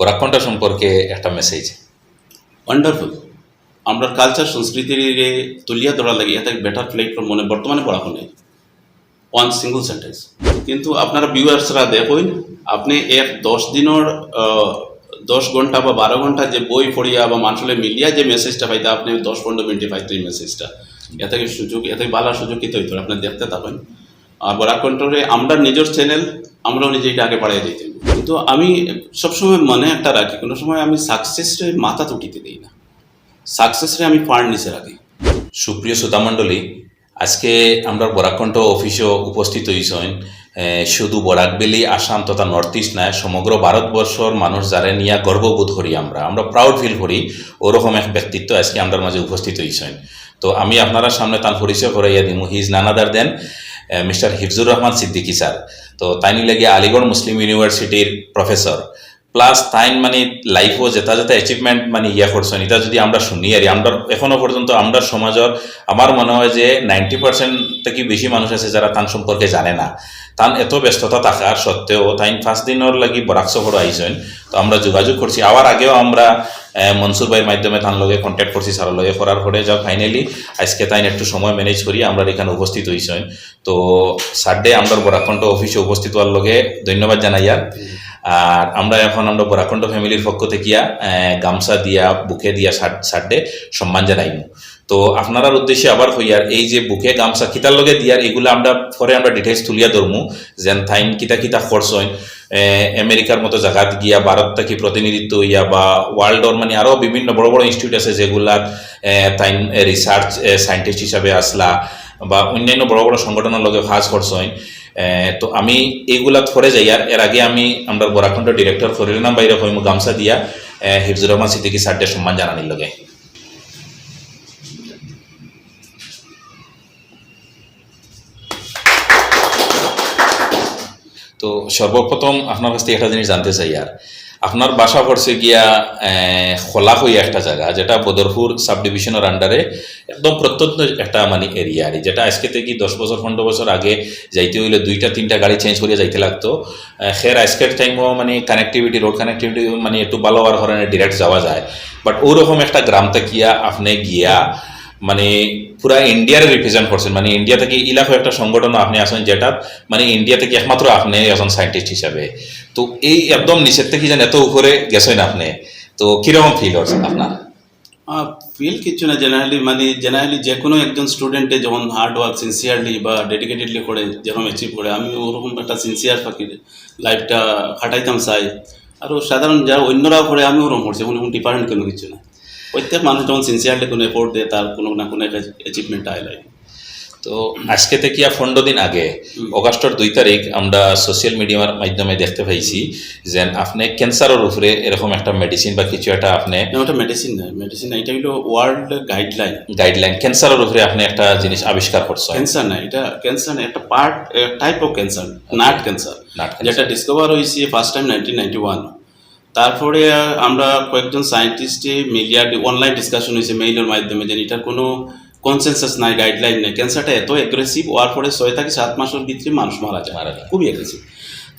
বরাকণ্ঠ সম্পর্কে একটা message wonderful আমরা কালচার সংস্কৃতির তুলিয়া ধরা লাগে এটা বেটার প্ল্যাটফর্ম মনে বর্তমানে পড়াশো নেই। ওয়ান সিঙ্গল সেন্টেন্স কিন্তু আপনারা ভিউয়ার্সরা দেখুন, আপনি এক দশ দিনের দশ ঘণ্টা বা বারো ঘণ্টা যে বই পড়িয়া বা মানুষের মিলিয়া যে মেসেজটা পাইতে, আপনি দশ পনেরো মিনিটে পাইতে এই মেসেজটা এত সুযোগ, এত ভালো সুযোগ কি তৈরি আপনি দেখতে থাকেন। আর বরাক কন্ট্রোলে আমরা নিজের চ্যানেল আমরাও নিজে এটা আগে বাড়াই দিতে কিন্তু আমি সবসময় মনে একটা রাখি, কোনো সময় আমি সাকসেসরে মাথা তুটিতে দিই না। সাকসেসরে আমি পার নিচে রাখি। সুপ্রিয় শ্রোতামণ্ডলী আজকে আমরা বরাকণ্ঠ অফিসেও উপস্থিত হয়েছেন শুধু বরাকবেলি আসাম তথা নর্থ ইস্ট নয়, সমগ্র ভারতবর্ষর মানুষ যারা নিয়ে গর্ববোধ করি আমরা। আমরা প্রাউড ফিল করি, ওরকম এক ব্যক্তিত্ব আজকে আমাদের মাঝে উপস্থিত হয়েছেন তো আমি আপনারা সামনে তার পরিচয় করাইয়া দিমু। His নানাদার then mister Hifzur Rahman Siddiqui sir. তো তাইনি লাগে আলিগড় মুসলিম ইউনিভার্সিটির প্রফেসর। প্লাস তাইন মানে লাইফও যেটা যেটা অ্যাচিভমেন্ট মানে ইয়া করছেন। এটা যদি আমরা শুনি, আর আমরা এখনও পর্যন্ত আমরা সমাজের, আমার মনে হয় যে নাইনটি পার্সেন্ট থেকে বেশি মানুষ আছে যারা তান সম্পর্কে জানে না। তান এত ব্যস্ততা থাকার সত্ত্বেও তাইন পাঁচ দিনের লাগি বরাক শহর আইসেন তো আমরা যোগাযোগ করছি। আবার আগেও আমরা মনসুর ভাইয়ের মাধ্যমে তার লগে কন্ট্যাক্ট করছি স্যারের লগে। করার পরে যা ফাইনালি আজকে তাইন একটু সময় ম্যানেজ করি, আমরা এখানে উপস্থিত হইছেন। তো সাডে আমরা বরাকণ্ঠ অফিসে উপস্থিত হওয়ার লগে ধন্যবাদ জানাই আর। আর আমরা এখন আমরা বরাকণ্ঠ ফ্যামিলির পক্ষ থেকে গামছা দিয়া, বুকে দিয়া সাডে সম্মান জানাইমু তো আপনার উদ্দেশ্যে আবার হইয়ার এই যে বুকে গামছা কিতার লগে দিয়ার এগুলো আমরা পরে আমরা ডিটেলস তুলিয়া ধরমু। যেন থাইন কিতা কিতা খরচ হয়। আমেরিকার মতো জায়গাত গিয়া ভারত থেকে প্রতিনিধিত্ব হইয়া বা ওয়ার্ল্ডর মানে আরও বিভিন্ন বড় বড় ইনস্টিটিউট আছে যেগুলার তাইন রিসার্চ সায়েন্টিস্ট হিসাবে আসলা বা অন্যান্য বড় বড় সংগঠনের লগে কাজ করছেন আহ, তো আমি এইগুলা ফরে যাই আর এর আগে আমি আমরা বরাখণ্ড ডিরেক্টর ফরিলাম বাইরে হইমু গামছা দিয়া হিফজুর রহমান সিদ্দিকী স্যারদের সম্মান জানানির লগে। সর্বপ্রথম আপনার কাছ থেকে একটা জিনিস জানতে চাই আর আপনার বাসা পড়ছে গিয়া খোলা হইয়া একটা জায়গা যেটা বদরপুর সাব ডিভিশনের আন্ডারে একদম প্রত্যন্ত একটা মানে এরিয়া আর যেটা আজকে থেকে দশ বছর পনেরো বছর আগে যাইতে হইলে দুইটা, তিনটা গাড়ি চেঞ্জ করিয়া যাইতে লাগতো। খের আজকের টাইমও মানে কানেক্টিভিটি রোড কানেক্টিভিটি মানে একটু ভালো হওয়ার কারণে ডিরেক্ট যাওয়া যায় বাট ওরকম একটা গ্রাম থাকিয়া, আপনি গিয়া মানে পুরা ইন্ডিয়ার রিপ্রেজেন্ট করছেন। মানে ইন্ডিয়া থেকে ইলাকো একটা সংগঠন আপনি আছেন যেটা মানে ইন্ডিয়া থেকে একমাত্র আপনি একজন সায়েন্টিস্ট হিসাবে। তো এই একদম নিচের থেকে যেন এত উপরে গেছেন আপনি, তো কীরকম ফিল হচ্ছে আপনার? ফিল কিছু না জেনারেলি মানে জেনারেলি যে কোনো একজন স্টুডেন্টে যখন হার্ড ওয়ার্ক সিনসিয়ারলি বা ডেডিকেটেডলি করে যেরকম অ্যাচিভ করে, আমি ওরকম একটা সিনসিয়ার ফাঁকির লাইফটা খাটাইতাম চাই। আর সাধারণ যারা অন্যরাও করে, আমি ওরকম করছি, কোনো ডিপার্টমেন্ট কোনো কিছু না। প্রত্যেক মানুষ যখন সিনসিয়ারলি কোনো এফোর্ট দেয় তার কোনো না কোনো একটা অ্যাচিভমেন্ট আয় লাগে। তো আজকে থেকে আর পনেরো দিন আগে অগাস্টের দুই তারিখ আমরা সোশ্যাল মিডিয়ার মাধ্যমে দেখতে পাইছি যে আপনি ক্যান্সারের উপরে এরকম একটা মেডিসিন বা কিছু একটা আপনি ওটা মেডিসিন না। মেডিসিন এটা হলো ওয়ার্ল্ড গাইডলাইন গাইডলাইন ক্যান্সারের উপরে আপনি একটা জিনিস আবিষ্কার করছেন। ক্যান্সার না এটা ক্যান্সার না একটা part type of cancer not cancer. যেটা ডিসকভার হয়েছে first time nineteen ninety one তারপরে আমরা কয়েকজন সায়েন্টিস্টে মিডিয়া অনলাইন ডিসকাশন হয়েছে মেইলের মাধ্যমে যে এটার কোনো কনসেনসাস নাই গাইডলাইন নেই। ক্যান্সারটা এত অ্যাগ্রেসিভ হওয়ার পরে ছয় থেকে সাত মাসের ভিতরে মানুষ মারা যায়। মারা যায়। খুবই অ্যাগ্রেসিভ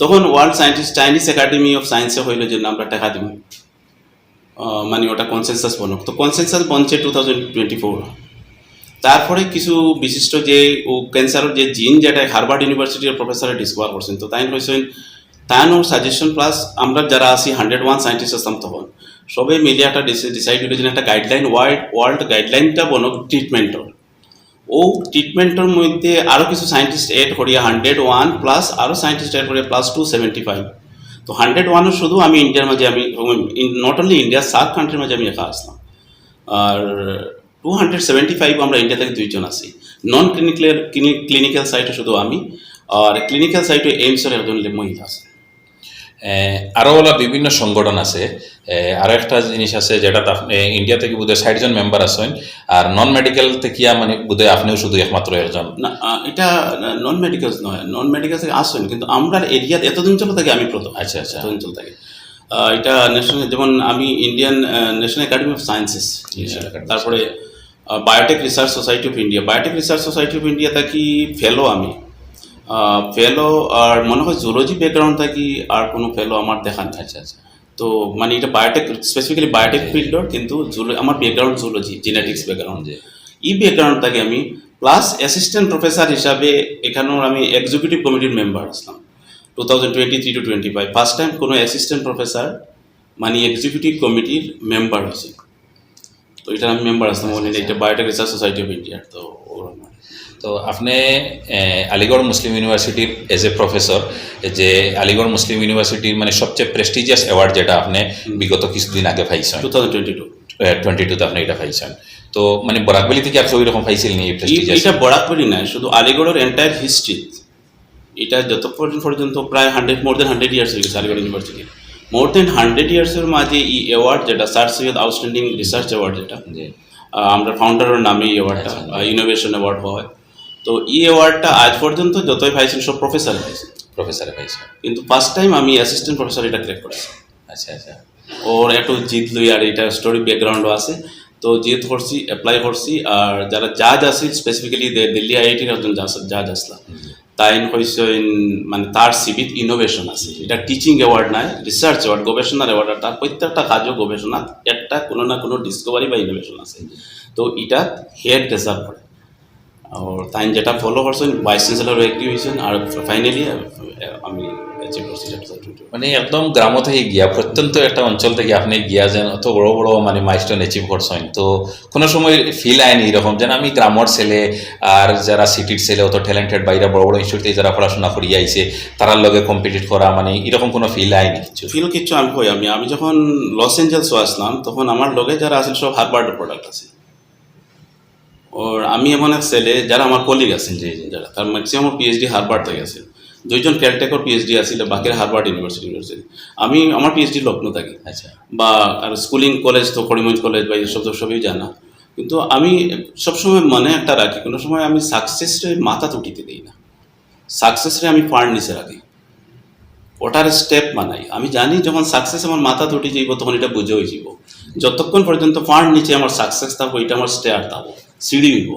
তখন world scientist Chinese academy of সায়েন্সে হইল যে আমরা টাকা দিব। মানে ওটা কনসেনসাস বনক। তো কনসেনসাস বনছে টু থাউজেন্ড টোয়েন্টি ফোর তারপরে কিছু বিশিষ্ট যে ও ক্যান্সারের যে জিন যেটা হার্ভার্ড ইউনিভার্সিটির প্রফেসরে ডিসকভার করছেন তো তাই হয়েছেন তাইনোর সাজেশন প্লাস আমরা যারা আছি হান্ড্রেড ওয়ান সায়েন্টিস্ট আসতাম তখন সবে মিলে একটা ডিসাইড যে একটা গাইডলাইন ওয়ার্ল্ড ওয়ার্ল্ড গাইডলাইনটা বনক ট্রিটমেন্টর ও ট্রিটমেন্টের মধ্যে আরও কিছু সায়েন্টিস্ট এড করিয়া হান্ড্রেড ওয়ান প্লাস আরও সায়েন্টিস্ট এড করিয়া প্লাস টু সেভেন্টি ফাইভ তো হান্ড্রেড ওয়ানও শুধু আমি ইন্ডিয়ার মাঝে আমি নট অনলি ইন্ডিয়া সাত কান্ট্রির মাঝে আমি একা আসলাম। আর টু হান্ড্রেড সেভেন্টি ফাইভ আমরা ইন্ডিয়া থেকে দুইজন আছি। নন ক্লিনিক্যাল ক্লিনিক্যাল সাইটে শুধু আমি, আর ক্লিনিক্যাল সাইটে এইমসের একজন মহিলা আছে। আহ, আরও ওলা বিভিন্ন সংগঠন আছে। আরও একটা জিনিস আছে যেটা আপনি ইন্ডিয়া থেকে বোধহয় ষাট জন মেম্বার আছেন আর নন মেডিকেল থেকে মানে বোধহয় আপনিও শুধু একমাত্র একজন। না এটা নন মেডিকেল নয় নন মেডিকেল থেকে আসেন কিন্তু আমরা এরিয়াতে এতদিন চলে থাকি আমি প্রথম। আচ্ছা, আচ্ছা। এতদিন চলে থাকি। এটা ন্যাশনাল যেমন আমি Indian national academy of sciences তারপরে biotech research society of India biotech research society of India থাকি ফেলো আমি? ফেলো আর মনে হয় জুলজি ব্যাকগ্রাউন্ড থাকি আর কোনো ফেলো আমার দেখা নেই আচ্ছা আচ্ছা তো মানে এটা বায়োটেক স্পেসিফিক্যালি বায়োটেক ফিল্ডর কিন্তু আমার ব্যাকগ্রাউন্ড জুলজি জেনেটিক্স ব্যাকগ্রাউন্ড জি এই ব্যাকগ্রাউন্ড থেকে আমি প্লাস অ্যাসিস্ট্যান্ট প্রফেসর হিসাবে এখানেও আমি এক্সিকিউটিভ কমিটির মেম্বার আসলাম। Two thousand twenty three two twenty five first time কোনো অ্যাসিস্ট্যান্ট প্রফেসর মানে এক্সিকিউটিভ কমিটির মেম্বার হয়েছে। তো এটা আমি মেম্বার আসলাম এটা biotech research society of India তো ওরা তো আপনি আলিগড় মুসলিম ইউনিভার্সিটির এজ এ প্রফেসর যে আলিগড় মুসলিম ইউনিভার্সিটির মানে সবচেয়ে প্রেস্টিজিয়াস অ্যাওয়ার্ড যেটা আপনি বিগত কিছুদিন আগে পাইছেন। Two thousand twenty two twenty টুতে আপনি এটা পাইছেন। তো মানে বরাকবেলি থেকে আপনি ওই রকম পাইছিলেন এই এটা বরাকপুরি নয় শুধু আলিগড়ের এন্টায়ার হিস্ট্রি এটা যতক্ষণ পর্যন্ত প্রায় hundred more than hundred years হয়ে গেছে Aligarh university more than hundred ইয়ার্সের মাঝে এই অ্যাওয়ার্ড যেটা sir Syed outstanding research award যেটা আমরা ফাউন্ডারের নামে এই অ্যাওয়ার্ডটা ইনোভেশন অ্যাওয়ার্ড হয়। তো এই অ্যাওয়ার্ডটা আজ পর্যন্ত যতই পাইছেন সব প্রফেসর পাইছেন। প্রফেসরে পাইছেন। কিন্তু ফার্স্ট টাইম আমি অ্যাসিস্ট্যান্ট প্রফেসর এটা ক্রেক করেছি। আচ্ছা আচ্ছা। ওর একটু জিত লই আর এটা স্টোরি ব্যাকগ্রাউন্ডও আছে। তো জিত করছি অ্যাপ্লাই করছি আর যারা জাজ আছে স্পেসিফিক্যালি দিল্লি আইআইটির একজন জাজ আসলাম। তাই হয়েছে মানে তার সিবিত ইনোভেশন আছে। এটা টিচিং অ্যাওয়ার্ড নাই রিসার্চ অ্যাওয়ার্ড গবেষণার অ্যাওয়ার্ড আর তার প্রত্যেকটা কাজও গবেষণা একটা কোনো না কোনো ডিসকভারি বা ইনোভেশন আছে। তো এটা হেড ডিজার্ভ করে। আর তাই যেটা ফলো করছেন ভাইস চ্যান্সেলর এগ্রি হয়েছেন আর ফাইনালি আমি মানে একদম গ্রাম থেকে গিয়া প্রত্যন্ত একটা অঞ্চল থেকে আপনি গিয়া যেন অত বড় বড় মানে মাইস্টোন অ্যাচিভ করছেন তো কোনো সময় ফিল আয়নি এরকম যেন আমি গ্রামর ছেলে আর যারা সিটির ছেলে অত ট্যালেন্টেড বাইরে বড় বড় ইনস্টিটিউট যারা পড়াশোনা করিয়ে আইছে তারার লগে কম্পিটিট করা মানে এরকম কোনো ফিল আয়নি কিছু? ফিল কিছু আমি আমি আমি যখন লস এঞ্জেলস আসলাম তখন আমার লগে যারা আছে সব হারবার্ডের প্রোডাক্ট আছে। ওর আমি এমন এক ছেলে যারা আমার কলিগ আছেন যে যারা তার ম্যাক্সিমাম পিএইচডি হারবার্ড থেকে আছে। দুইজন কেয়ারটেকর পিএইচডি আছিল বাকিরা হারবার্ড ইউনিভার্সিটি ইউনিভার্সিটি আমি আমার পিএইচডি লখনৌ থাকি। আচ্ছা। বা আর স্কুলিং কলেজ তো করিমগঞ্জ কলেজ বা এসব তো সবই জানা। কিন্তু আমি সবসময় মনে একটা রাখি কোনো সময় আমি সাকসেসরে মাথা তুটিতে দিই না। সাকসেসরে আমি পার নিচে রাখি। ওটার স্টেপ মানাই আমি জানি যখন সাকসেস আমার মাথা তুটি যাইব তখন এটা বুঝে হয়ে যাব যতক্ষণ পর্যন্ত ফান্ড নিচে আমার সাকসেস থাকব এটা আমার স্টেয়ার থাকব। সিঁড়ি হইব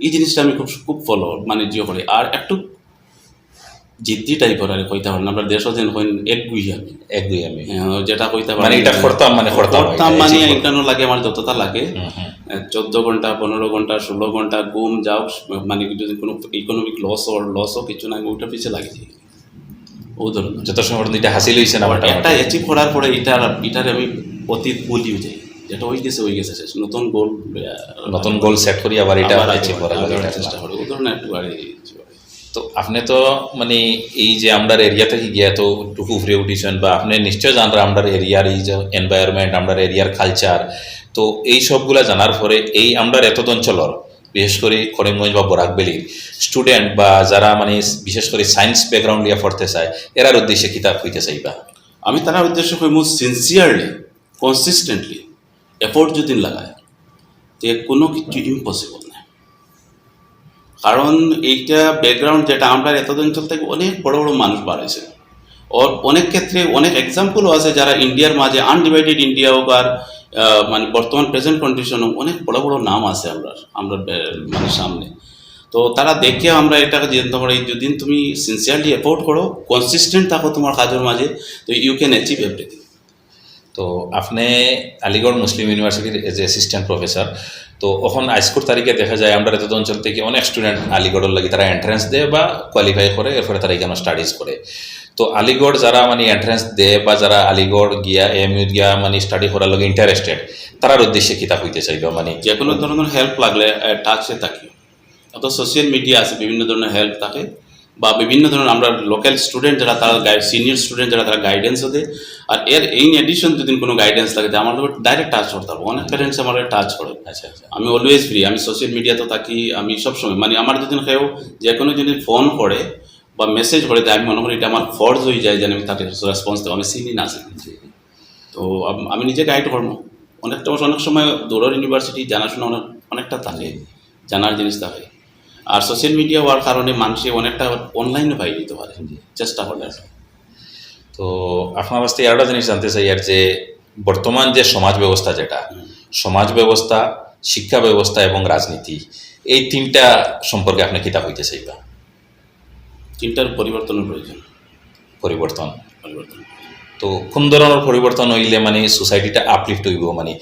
এই জিনিসটা আমি খুব খুব ফলো মানে জিও করি। আর একটু জিদ্দি টাইপের আর কইতে পারেন আমরা দেশও যেন কইন এক গুই আমি এক দুই আমি। হ্যাঁ, যেটা কইতে মানে এটা করতাম মানে করতাম মানে লাগে আমার যতটা লাগে। চোদ্দ ঘণ্টা পনেরো ঘণ্টা ষোলো ঘণ্টা ঘুম যাও মানে যদি কোনো ইকোনমিক লস ওর লসও কিছু না ওইটা পিছিয়ে লাগে। ও ধরনের। যত সময় এটা হাসিল হয়েছে না একটা অ্যাচিভ করার পরে এটার এটার আমি অতীত ভুলিও যাই। যেটা হয়ে গেছে হয়ে গেছে শেষ। নতুন গোল নতুন গোল সেট করি আবার এটা অ্যাচিভ করা চেষ্টা করি ও ধরনের একটু আরে তো আপনি তো মানে এই যে আমরা এরিয়া থেকে গিয়া তো টুকু উফরে উঠিছেন বা আপনি নিশ্চয় জানেন আমরা এরিয়ার এই যে এনভায়রনমেন্ট আমরা এরিয়ার কালচার তো এই সবগুলা জানার পরে এই আমরা এত অঞ্চলের বিশেষ করে করিমগঞ্জ বা বরাকবেলির স্টুডেন্ট বা যারা মানে বিশেষ করে সায়েন্স ব্যাকগ্রাউন্ড নিয়ে পড়তে চায় এরার উদ্দেশ্যে কিতাব হইতে চাইবা? আমি তার উদ্দেশ্য কইম সিনসিয়ারলি কনসিস্টেন্টলি এফোর্ট যদি লাগায়, তে কোনো কিছু ইম্পসিবল না কারণ এইটা ব্যাকগ্রাউন্ড যেটা আমরা এত অঞ্চল থেকে অনেক বড় বড় মানুষ বাড়াইছে ওর অনেক ক্ষেত্রে অনেক এক্সাম্পলও আছে যারা ইন্ডিয়ার মাঝে আনডিভাইডেড ইন্ডিয়া হোক আর মানে বর্তমান প্রেজেন্ট কন্ডিশন অনেক বড় বড় নাম আছে আমরা আমরা মানে সামনে। তো তারা দেখে আমরা এটাকে জানতে পারি যদি তুমি সিনসিয়ারলি এফোর্ট করো কনসিস্টেন্ট থাকো তোমার কাজের মাঝে, তো ইউ ক্যান অ্যাচিভ এভরিথিং তো আপনি আলিগড় মুসলিম ইউনিভার্সিটির এজ অ্যাসিস্ট্যান্ট প্রফেসর তো এখন আজকুর তারিখে দেখা যায় আমরা এত অঞ্চল থেকে অনেক স্টুডেন্ট আলিগড়ের লাগে তারা এন্ট্রান্স দেয় বা কোয়ালিফাই করে, এরপরে তারা এখানে স্টাডিজ করে। তো আলিগড় যারা মানে এন্ট্রান্স দেয় বা যারা আলিগড় গিয়া এম ইউ গিয়া মানে স্টাডি করার লগে ইন্টারেস্টেড তারার উদ্দেশ্যে কিতাব হইতে চাইবে মানে যে কোনো ধরনের হেল্প লাগলে টাচে থাকি। অত সোশ্যাল মিডিয়া আছে, বিভিন্ন ধরনের হেল্প থাকে। বা বিভিন্ন ধরনের আমরা লোকাল স্টুডেন্ট যারা তারা গাইড সিনিয়র স্টুডেন্ট যারা তারা গাইডেন্সও দেয়। আর এর এই এডিশন যদি কোনো গাইডেন্স লাগে আমার ডাইরেক্ট টাচ করতে পারব অনেক প্যারেন্টস আমার টাচ করে। আচ্ছা আচ্ছা। আমি অলওয়েজ ফ্রি আমি সোশ্যাল মিডিয়াতে থাকি আমি সবসময় মানে আমার যদি কেউ যে কোনো যদি ফোন করে বা মেসেজ করে আমি মনে করি এটা আমার ফর্জ হয়ে যায় যে আমি তাকে রেসপন্স দেবো আমি চিনি না তো আমি নিজে গাইড করব। অনেকটা অনেক সময় দৌড়র ইউনিভার্সিটি জানাশোনা অনেক অনেকটা থাকে জানার জিনিস থাকে। আর সোশ্যাল মিডিয়া হওয়ার কারণে মানুষে অনেকটা অনলাইনে পাই দিতে পারে। চেষ্টা করলে তো আপনার কাছ থেকে আরেকটা জিনিস জানতে চাই আর যে বর্তমান যে সমাজ ব্যবস্থা যেটা সমাজ ব্যবস্থা শিক্ষা ব্যবস্থা এবং রাজনীতি এই তিনটা সম্পর্কে আপনি কিতাব হইতে চাইবা? তিনটার পরিবর্তনের প্রয়োজন। পরিবর্তন। পরিবর্তন। তো কোন ধরনের পরিবর্তন হইলে মানে সোসাইটিটা আপলিফ্ট হইব? মানে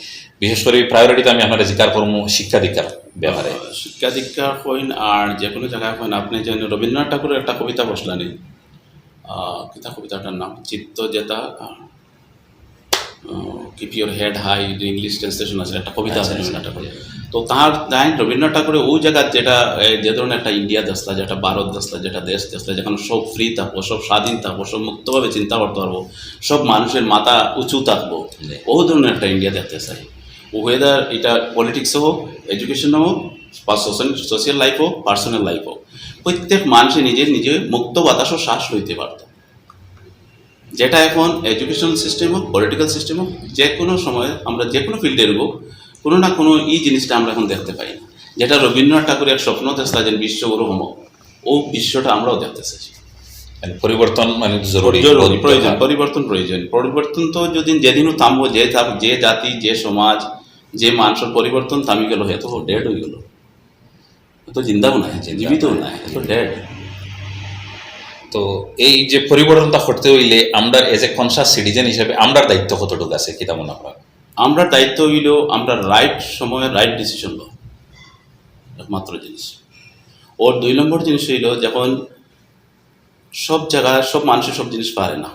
বিশেষ করে প্রায়োরিটিতে আমি আপনার জিকার করব শিক্ষা দীক্ষার ব্যাপারে শিক্ষা দীক্ষা হইন আর যে কোনো জায়গায় হইন আপনি যেন রবীন্দ্রনাথ ঠাকুরের একটা কবিতা বসলানি কিতা কবিতাটার নাম? চিত্ত জেতা keep your head high English translation আছে একটা কবিতা আছে আচ্ছা, রবীন্দ্রনাথ আচ্ছা। ঠাকুরের। তো তার তাই রবীন্দ্রনাথ ঠাকুরের ওই জায়গার যেটা যে ধরনের একটা ইন্ডিয়া দেশলা যেটা ভারত দেশলা যেটা দেশ দেশলা যেখানে সব ফ্রি থাকব সব স্বাধীন থাকব সব মুক্তভাবে চিন্তা করতে পারব সব মানুষের মাথা উঁচু থাকব। ও ধরনের একটা ইন্ডিয়া দেখতে চাই। ওয়েদার এটা পলিটিক্স হোক এডুকেশন হোক বা সোশ্যাল সোশ্যাল লাইফ হোক পার্সোনাল লাইফ হোক প্রত্যেক মানুষে নিজের নিজে মুক্ত বাতাস ও শ্বাস লইতে পারত। যেটা এখন এডুকেশন সিস্টেম হোক পলিটিক্যাল সিস্টেম হোক যে কোনো সময় আমরা যে কোনো ফিল্ডে হোক কোনো না কোনো এই জিনিসটা আমরা এখন দেখতে পাই না। যেটা রবীন্দ্রনাথ ঠাকুরের স্বপ্ন তেসলা যে বিশ্বগুরু হম ও বিশ্বটা আমরাও দেখতে চাইছি। পরিবর্তন মানে জরুরি। প্রয়োজন পরিবর্তন প্রয়োজন। পরিবর্তন তো যদি যেদিনও থামবো যে যে জাতি যে সমাজ যে মানুষের পরিবর্তন থামি গেল এত ডেড হয়ে গেল। তো জিন্দাও নাই জীবিতও নাই এত ডেড তো এই যে পরিবর্তনটা করতে হইলে আমরা এজ এ কনসাস সিটিজেন হিসেবে আমরার দায়িত্ব কতটুকু আছে কিতা মনে হয় আমরা দায়িত্ব হইল আমরা রাইট সময়ে রাইট ডিসিশন লো একমাত্র জিনিস। ওর দুই নম্বর জিনিস হইল যখন সব জায়গায় সব মানুষের সব জিনিস পারে না।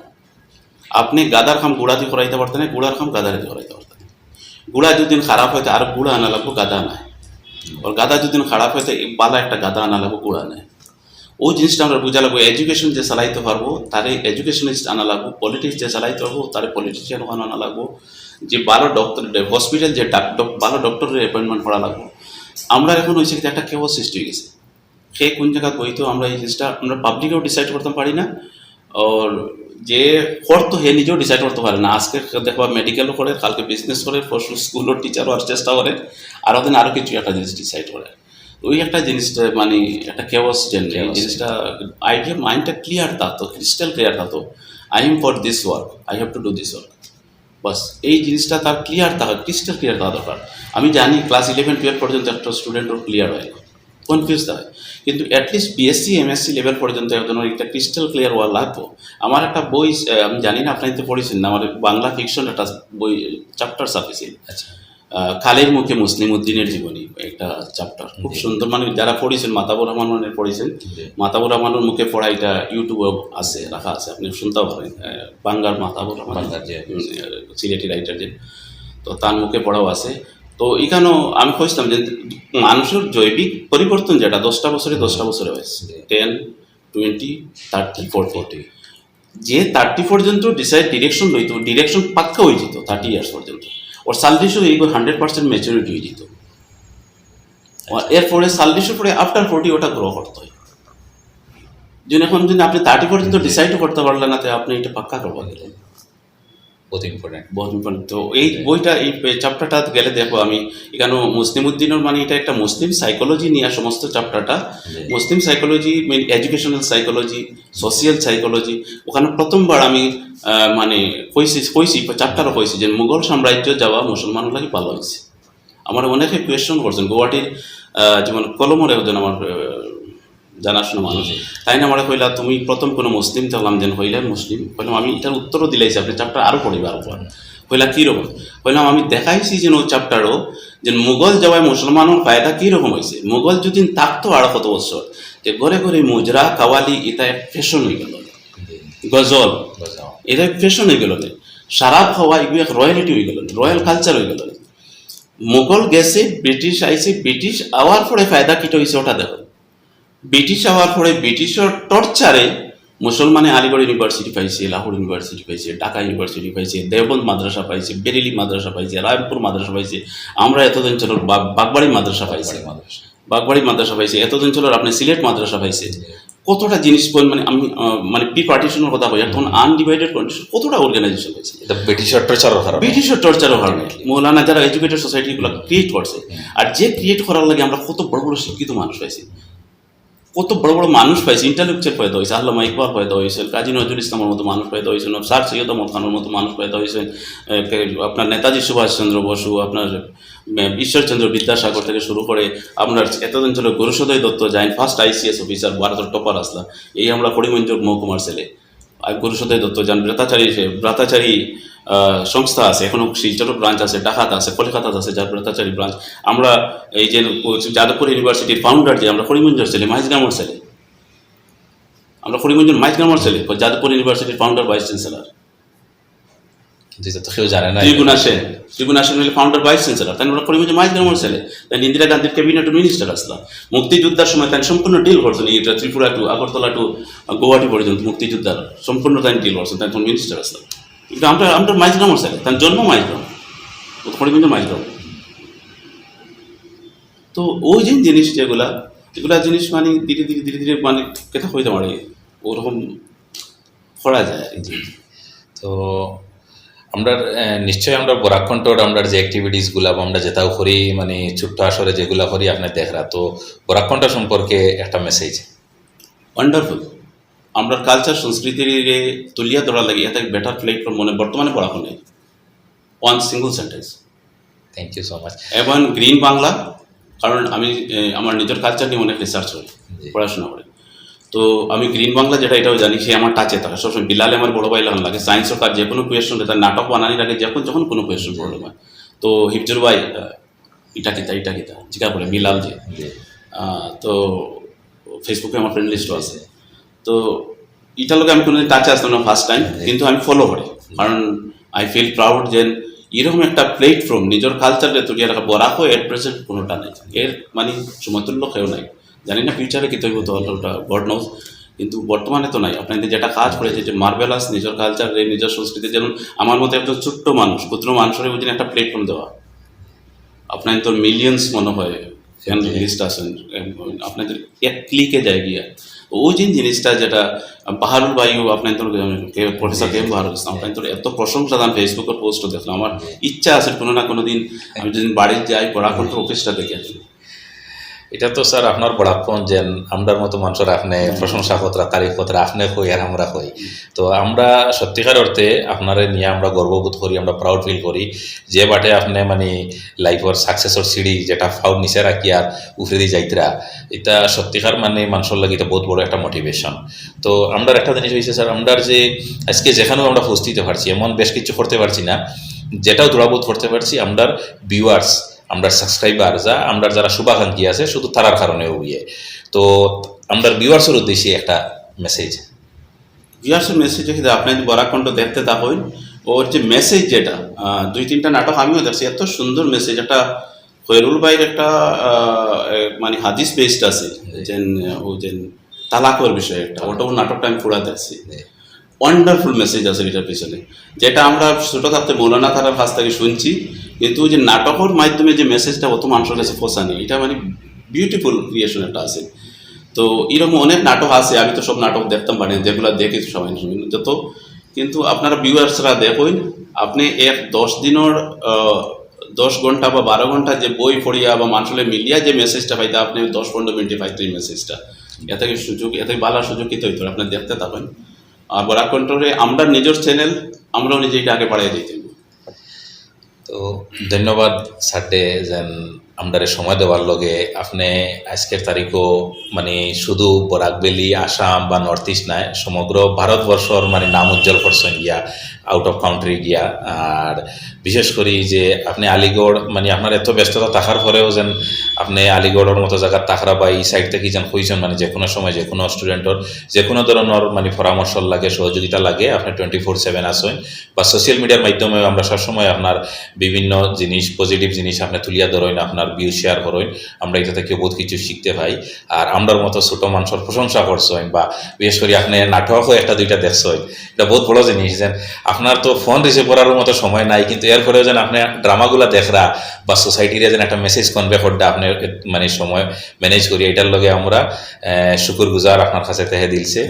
আপনি গাদার খাম গুড়া দিয়ে করাইতে পারতেন না গুড়ার খাম গাদার করাইতে পারতেন গুড়া যদি খারাপ হয়তো আর গুড়া আনা লাগবো, গাদা নাই। ওর গাদা যদি খারাপ হয়তো বালা একটা গাদা আনা লাগবো, গুড়া নাই। ওই জিনিসটা আমরা বুঝা লাগবো এডুকেশন যে চালাইতে পারব, তারে এডুকেশনিস্ট আনা লাগবো পলিটিক্স যে চালাইতে পারব, তারে পলিটিশিয়ান আনা লাগবো। যে ভালো ডক্টর হসপিটাল যে ভালো ডক্টরের অ্যাপয়েন্টমেন্ট করা লাগবো। আমরা এখন ওই কি একটা কেবল সৃষ্টি হয়ে গেছে। সে কোন জায়গা বইতো আমরা এই জিনিসটা, আমরা পাবলিকেও ডিসাইড করতে পারি না। আর যে করতো হে নিজেও ডিসাইড করতে পারে না। আজকে দেখবা মেডিকেলও করে কালকে বিজনেস করে পরশু স্কুলের টিচারও আর চেষ্টা করে আর ওদিন আরও কিছু একটা জিনিস ডিসাইড করে। ওই একটা জিনিসটা মানে একটা কেওয়াস জেন এই জিনিসটা আইডিয়া মাইন্ডটা ক্লিয়ার থাকতো ক্রিস্টাল ক্লিয়ার থাকতো I am for this work I have to do this work বাস এই জিনিসটা তার ক্লিয়ার থাকা ক্রিস্টাল ক্লিয়ার থাকা দরকার। আমি জানি ক্লাস ইলেভেন টুয়েলভ পর্যন্ত একটা স্টুডেন্টও ক্লিয়ার হয় না। কনফিউজ থাকে কিন্তু অ্যাটলিস্ট বিএসসি এমএসসি লেভেল পর্যন্ত একজন একটা ক্রিস্টাল ক্লিয়ার হওয়া লাগবো আমার একটা বই আমি জানি না আপনি তো পড়েছেন না আমার বাংলা ফিকশন একটা বই চ্যাপ্টার ছাপিয়েছিল আচ্ছা। খালের মুখে মুসলিম উদ্দিনের জীবনী একটা চ্যাপ্টার খুব সুন্দর মানে যারা পড়েছেন মাতাবুর রহমানের পড়েছেন। মাতাবুর রহমানের মুখে পড়া এটা ইউটিউবে আছে রাখা আছে আপনি শুনতেও পারেন। বাংলার মাতাবুর রহমান সিলেটি রাইটার যে তো তার মুখে পড়াও আছে। তো এখানেও আমি খুঁজতাম যে মানুষের জৈবিক পরিবর্তন যেটা দশটা বছরে দশটা বছরে হয়েছে ten twenty thirty four forty যে থার্টি পর্যন্ত ডিসাইড ডিরেকশন লইতো ডিরেকশন পাক্কা হয়ে যেত থার্টি ইয়ার্স পর্যন্ত। ওর সালডিশও এই হান্ড্রেড পার্সেন্ট ম্যাচুরিটি হয়ে যেত। এরপরে সালডিশোর পরে আফটার ফোর্টি ওটা গ্রো করতে। হয় যেন এখন যদি আপনি থার্টি পর্যন্ত ডিসাইডও করতে পারলেন না, তো আপনি এটা পাক্কা করবা গেলেন বহুত ইম্পর্টেন্ট বহুত important। তো এই বইটা এই চ্যাপ্টারটা গেলে দেখো আমি এখানে মুসলিম উদ্দিনের মানে এটা একটা মুসলিম সাইকোলজি নিয়ে সমস্ত চ্যাপ্টারটা Muslim psychology men educational psychology social psychology ওখানে প্রথমবার আমি মানে কইছি কইছি চ্যাপ্টারও কইছি যে মুঘল সাম্রাজ্য যাওয়া মুসলমান লাগে ভালো হয়েছে। আমার অনেকে কোয়েশন করছেন গুয়াহাটির যেমন কলমর একজন আমার জানাশোনা মানুষ। তাই না আমরা কইলা তুমি প্রথম কোনো মুসলিম দেখলাম যেন হইলেন মুসলিম। কইলাম আমি এটার উত্তরও দিলাইছি আপনি চ্যাপ্টার আরও পড়িবে আরও পড় কইলা কীরকম কইলাম আমি দেখাইছি যেন ওই চ্যাপ্টারও যে মুঘল যাওয়ায় মুসলমানের ফায়দা কীরকম হয়েছে মুঘল যদি থাকতো আরও কত বছর? যে ঘরে ঘরে মুজরা কাওয়ালি এটা এক ফ্যাশন হয়ে গেল। গজল। এটা ফ্যাশন হয়ে গেল। সারাপ খাওয়া এগুলো এক রয়্যালিটি হয়ে গেল রয়্যাল কালচার হয়ে গেল। মুঘল গেছে ব্রিটিশ আইছে ব্রিটিশ আওয়ার পরে ফায়দা কিটা হয়েছে ওটা দেখো। ব্রিটিশ হওয়ার পরে ব্রিটিশের টর্চারে মুসলমানে আলিগড় ইউনিভার্সিটি পাইছে লাহোর ইউনিভার্সিটি পাইছে ঢাকা ইউনিভার্সিটি পাইছে দেওবন্দ মাদ্রাসা পাইছে বেরেলি মাদ্রাসা পাইছে রায়পুর মাদ্রাসা পাইছে আমরা এতদিন চলো বাগ- বাগবাড়ি মাদ্রাসা পাইছে। বাগবাড়ি মাদ্রাসা। পাইছে এতদিন চলো আপনি সিলেট মাদ্রাসা পাইছে। কতটা জিনিস বল- মানে আমি মানে প্রি পার্টিশনের কথা কই তখন আনডিভাইডেড কন্ডিশন কতটা অর্গানাইজেশন হয়েছে? এটা ব্রিটিশের টর্চারের কারণে। ব্রিটিশের টর্চারও কারণে। মৌলানা যারা এডুকেটেড সোসাইটিগুলো ক্রিয়েট করছে আর যে ক্রিয়েট করার লাগে আমরা কত বড় বড় শিক্ষিত মানুষ পাইছি কত বড় বড় মানুষ পাইছে ইন্টালেকচুয়াল পয়দা হয়েছে আল্লামা ইকবাল পয়দা হয়েছে কাজী নজরুল ইসলামের মতো মানুষ পয়দা হয়েছে স্যার সৈয়দ আহমদ খানের মতো মানুষ পয়দা হয়েছে এ, আপনার নেতাজি সুভাষচন্দ্র বসু আপনার ঈশ্বরচন্দ্র বিদ্যাসাগর থেকে শুরু করে আপনার এতদিন ছিল গুরুসদয় দত্ত যাইন ফার্স্ট আইসিএস অফিসার ভারতের টপার আসলা এই আমরা করিমঞ্জুর মহকুমার ছেলে। আর গুরুসদয় দত্ত যান ব্রতাচারী ব্রতাচারী সংস্থা আছে এখনও শিলচরও ব্রাঞ্চ আছে ডাকাত আছে কলকাতাত আছে যার ব্রতাচারী ব্রাঞ্চ আমরা এই যে যাদবপুর ইউনিভার্সিটির ফাউন্ডার যে আমরা করিমঞ্জর ছেলে মাইজগ্রামর ছেলে। আমরা করিমঞ্জর মাইজগ্রামর ছেলে যাদবপুর ইউনিভার্সিটির ফাউন্ডার ভাইস চ্যান্সেলর এটা ফাউন্ডার ভাইস চ্যান্সেলর তাই ওরা করিমগঞ্জ মাইজগ্রামের ছেলে। তাই ইন্দিরা গান্ধীর ক্যাবিনেট মিনিস্টার আসলাম। মুক্তিযোদ্ধার সময় তাই সম্পূর্ণ ডিল করছেন এই ত্রিপুরা টু আগরতলা টু গুয়াহাটি পর্যন্ত মুক্তিযোদ্ধার। সম্পূর্ণ তাই ডিল করছেন তাই মিনিস্টার আসলাম। কিন্তু আমরা আমরা মাইজগ্রামের ছেলে তার জন্ম মাইজগ্রাম করিমগঞ্জ মাইজগ্রাম তো ওই যে জিনিস যেগুলা, এগুলা জিনিস মানে ধীরে ধীরে ধীরে ধীরে মানে কেটা হইতে পারে। ওরকম করা যায়। তো আমরা নিশ্চয়ই আমরা বরাকণ্ঠর আমরা যে অ্যাক্টিভিটিসগুলো বা আমরা যেটাও করি মানে ছোট্ট আসরে যেগুলা করি, আপনার দেখরা। তো বরাকণ্ঠ সম্পর্কে একটা মেসেজ ওয়ান্ডারফুল আমরা কালচার সংস্কৃতির তুলিয়া ধরা লাগে এটা বেটার প্ল্যাটফর্ম মনে বর্তমানে পড়াশোনা নেই। One single sentence thank you so much এবং গ্রিন বাংলা কারণ আমি আমার নিজের কালচার নিয়ে অনেক রিসার্চ করি পড়াশোনা করে। তো আমি গ্রিন বাংলা যেটা এটাও জানি সে আমার টাচে থাকে। সবসময় বিলালে আমার বড় ভাই লাগান লাগে। সায়েন্স হোক আর যে কোনো কোয়েশন তার নাটক বানানি লাগে যখন যখন কোনো কোয়েশন প্রবলেম হয়। তো হিফজুর ভাই ইটা কিতা ইটা কিতা জিজ্ঞা করে বিলাল যে। তো ফেসবুকে আমার ফ্রেন্ড লিস্টও আছে। তো এটার লোকে আমি কোনোদিন টাচে আসতাম না ফার্স্ট টাইম কিন্তু আমি ফলো করি। কারণ আই ফিল প্রাউড যে এরকম একটা প্ল্যাটফর্ম নিজের কালচারে তৈরি রাখা বরাকো এর প্রেজেন্ট কোনোটা নেই। এর মানে সমতুল্য কেউ নাই। জানি না ফিউচারে কি তৈরি হতো ওটা গড নোজ কিন্তু বর্তমানে তো নাই। আপনাদের যেটা কাজ করেছে যে মার্বেলাস নিজের কালচার নিজের সংস্কৃতি যেমন আমার মতো একজন ছোট্ট মানুষ ক্ষুদ্র মানুষের বুঝিন একটা প্ল্যাটফর্ম দেওয়া। আপনার তো মিলিয়ন্স মনে হয় ফ্যান লিস্ট আছেন আপনাদের এক ক্লিকে যায় গিয়া। ওই জিনিসটা যেটা বাহারুল বায়ু আপনার তোর প্রফেসর কে বাহারুল ইসলাম আপনার তোর এত প্রশংসা দাম ফেসবুকের পোস্টও দেখলাম। আমার ইচ্ছা আছে কোনো না কোনো দিন আমি যদি বাড়ির যাই পড়াকণ্ঠ অফিসটা দেখে আসি। এটা তো স্যার আপনার বড়াপন যে আমরার মতো মানুষের আপনি প্রশংসা কতরা তারিফ কতরা আপনি হই আর আমরা হই। তো আমরা সত্যিকার অর্থে আপনার নিয়ে আমরা গর্ববোধ করি আমরা প্রাউড ফিল করি। যে বাটে আপনি মানে লাইফের সাকসেসর সিঁড়ি যেটা ফাউড নিচে রাখি আর উফরে দিয়ে যাইতরা এটা সত্যিকার মানে মানুষের লাগে এটা বহুত বড় একটা মোটিভেশন তো আমরা একটা জিনিস হয়েছে স্যার আমরা যে আজকে যেখানেও আমরা পোস্ট পারছি এমন বেশ কিছু করতে পারছি না যেটাও দূরাবোধ করতে পারছি আমরা ভিউয়ার্স আমরা সাবস্ক্রাইবার যা আমরা যারা শুভাকাঙ্ক্ষী আছে শুধু তারার কারণে ইয়ে তো আমরা ভিউয়ার্সের উদ্দেশ্যে একটা মেসেজ ভিউয়ার্সের মেসেজ দেখি আপনার বরাকণ্ঠ দেখতে তা হইন ওর যে মেসেজ যেটা দুই তিনটা নাটক আমিও দেখছি এত সুন্দর মেসেজ একটা খৈরুল ভাইয়ের একটা মানে হাদিস বেসড আছে যেন ও যেন তালাকর বিষয়ে একটা ওটা ওর নাটকটা আমি পুরা দেখছি। ওয়ান্ডারফুল মেসেজ আছে এটার পিছনে। যেটা আমরা ছোটো থাকতে মৌলানা তারার কাছ থেকে শুনছি কিন্তু যে নাটকের মাধ্যমে যে মেসেজটা অত মানুষের কাছে পৌঁছানি এটা মানে বিউটিফুল ক্রিয়েশন একটা আছে তো এরকম অনেক নাটক আছে আমি তো সব নাটক দেখতাম পারি না, যেগুলো দেখি সবাই যত। কিন্তু আপনারা ভিউয়ার্সরা দেখুন আপনি এক দশ দিনের দশ ঘণ্টা বা বারো ঘণ্টা যে বই পড়িয়া বা মানুষের মিলিয়া যে মেসেজটা পাইতে আপনি দশ পনেরো মিনিটে পাইতে এই মেসেজটা এত সুযোগ এত ভালো সুযোগ কি তৈরি আপনি দেখতে থাকেন। আর বরাক কন্ট্রোলে আমরা নিজের চ্যানেল আমরাও নিজে এটা আগে বাড়াই দিতে তো ধন্যবাদ স্যারডে যেন আমরারে সময় দেওয়ার লগে আপনি আজকের তারিখও মানে শুধু বরাকবেলি আসাম বা নর্থ ইস্ট নয় সমগ্র ভারতবর্ষর মানে নাম উজ্জ্বল করছেন গিয়া। আউট অফ কাউন্ট্রি গিয়া, আর বিশেষ করি যে আপনি আলিগড় মানে আপনার এত ব্যস্ততা থাকার পরেও যেন আপনি আলিগড়ের মতো জায়গার তাকরা বা এই সাইড থেকে যেন হইছেন মানে যে কোনো সময় যে কোনো স্টুডেন্টর যে কোনো ধরনের মানে পরামর্শ লাগে, সহযোগিতা লাগে, আপনি টোয়েন্টি ফোর সেভেন আসেন বা সোশ্যাল মিডিয়ার মাধ্যমে আমরা সবসময় আপনার বিভিন্ন জিনিস পজিটিভ জিনিস আপনি তুলিয়া ধরেন, আপনার ভিউ শেয়ার করেন, আমরা এটা থেকে বহুত কিছু শিখতে পাই। আর আমরার মতো ছোট মানুষের প্রশংসা করছেন বা বিশেষ করে আপনি নাটকও একটা দুইটা দেখছেন এটা বহুত বড় জিনিস, যেন আপনার তো ফোন রিসিভ করার মতো সময় নাই, কিন্তু এরপরেও যেন আপনি ড্রামাগুলা দেখরা বা সোসাইটির যেন একটা মেসেজ কনভে করতে আপনি মানে সময় ম্যানেজ করি, এটার লগে আমরা শুকুর গুজার আপনার কাছে তেহে দিলছে।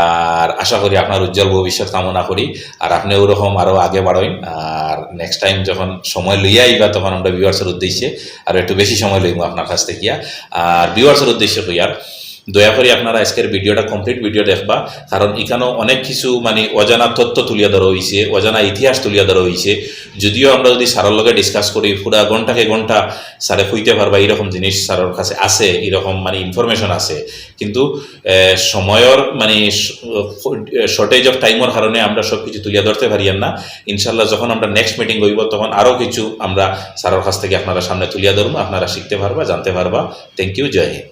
আর আশা করি আপনার উজ্জ্বল ভবিষ্যৎ কামনা করি। আর আপনি ওরকম আরও আগে বাড়েন আর নেক্সট টাইম যখন সময় লইয়া আইবা তখন আমরা ভিউয়ার্সের উদ্দেশ্যে আর একটু বেশি সময় লইব আপনার কাছ থেকে। আর ভিউয়ার্সের উদ্দেশ্যে কইয়ার দয়া করে আপনারা আজকের ভিডিওটা কমপ্লিট ভিডিও দেখবা, কারণ এখানেও অনেক কিছু মানে অজানা তথ্য তুলিয়া ধরা হয়েছে অজানা ইতিহাস তুলিয়া ধরা হয়েছে যদিও আমরা যদি স্যারের লগে ডিসকাস করি, পুরা ঘন্টাকে ঘণ্টা স্যারে হইতে পারবা এরকম জিনিস স্যারের কাছে আছে এরকম মানে ইনফরমেশন আছে। কিন্তু সময়ের মানে শর্টেজ অফ টাইমের কারণে আমরা সব কিছু তুলিয়া ধরতে পারিয়ান না। ইনশাল্লাহ যখন আমরা নেক্সট মিটিং হইব, তখন আরও কিছু আমরা স্যারের কাছ থেকে আপনারা সামনে তুলিয়া ধরবো, আপনারা শিখতে পারবা, জানতে পারবা। থ্যাংক ইউ জয় হিন্দ।